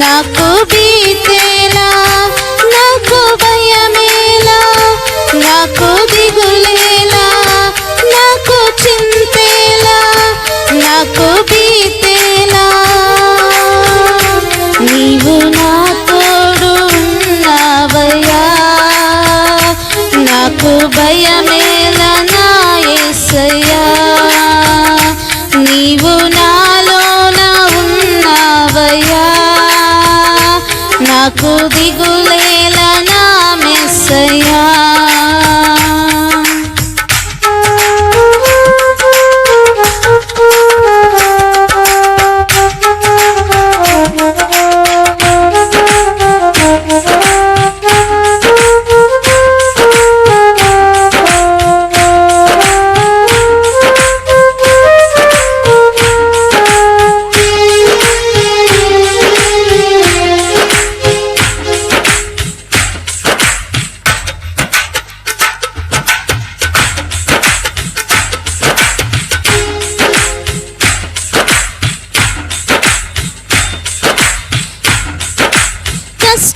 నాకు బీతేలా నాకు భయమేలా నాకు దిగులే నాకు దిగులేలా నా మెస్సయా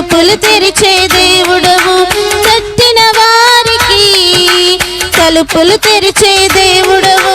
తలుపులు తెరిచే దేవుడవు తట్టిన వారికి. తలుపులు తెరిచే దేవుడవు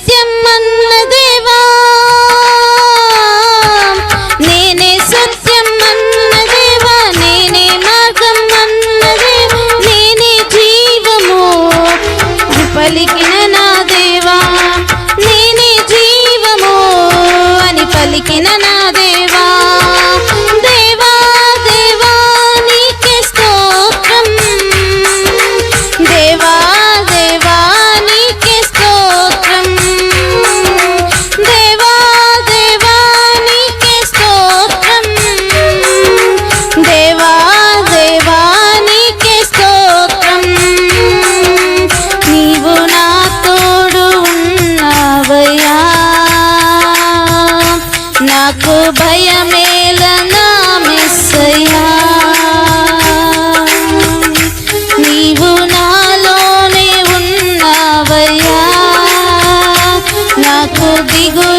పలికిన నా దేవా. మేలనా మెస్సయ్యా నీవు నాలోనే ఉన్నావయ్యా. నాకు దిగు